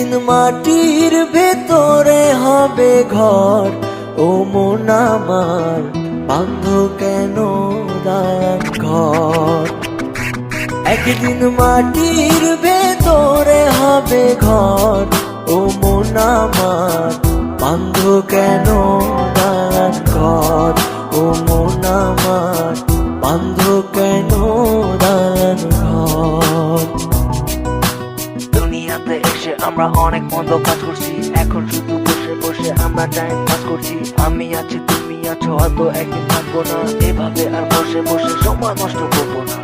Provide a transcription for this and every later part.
মাটির ভেতরে হবে ঘর। ও মন আমার বান্ধ কেন দান ঘর? একদিন মাটির ভেতরে হবে ঘর। ও মন আমার বান্ধ কেন দান ঘর? ও মন আমার বান্ধ কেন দান ঘর? দুনিয়াতে এসে আমরা অনেক মন্দ কাজ করছি। এখন শুধু বসে বসে আমরা টাইম পাস করছি। আমি আছি, তুমি আছো, হয়তো একদিন থাকব না। এভাবে আর বসে বসে সময় নষ্ট করব না।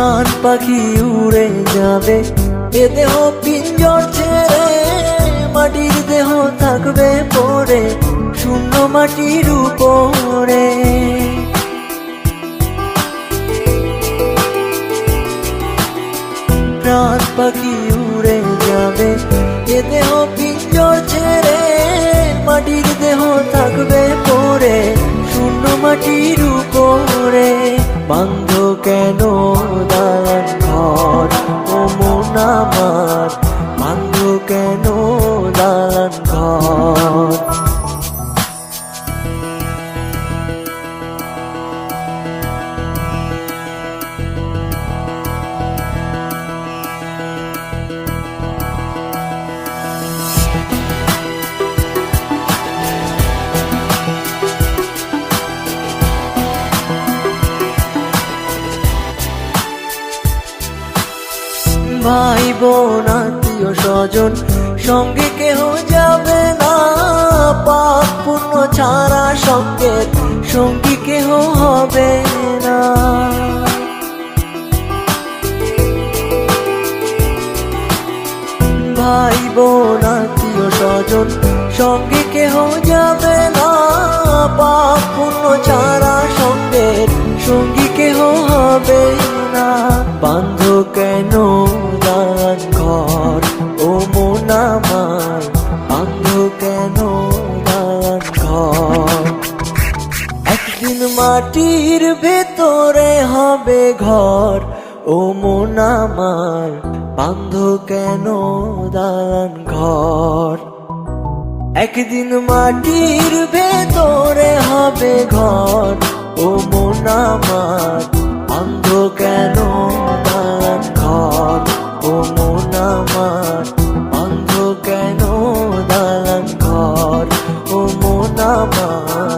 প্রাণ পাখি উড়ে যাবে। এ দেহ পিঞ্জর ছেড়ে মাটির দেহ থাকবে পড়ে, শূন্য মাটির উপরে। প্রাণ পাখি উড়ে যাবে, এ দেহ পিঞ্জর ছেড়ে মাটির দেহ থাকবে পড়ে। আমার বান্ধ কেন দালান ঘর? ভাই বোন, আত্মীয় স্বজন, সঙ্গে কেহ যাবে না। পাপ পুণ্য ছাড়া সঙ্গে সঙ্গী কেহ হবে না। ভাই বোন, আত্মীয় স্বজন, সঙ্গে কেহ যাবে না। একদিন মাটির ভেতরে হবে ঘর। ও মন আমার, বান্ধ কেন দালান ঘর? একদিন মাটির ভেতরে হবে ঘর। ও মন আমার, বান্ধ কেন দালান ঘর? ও মন আমার, বান্ধ কেন দালান ঘর? ও মন আমার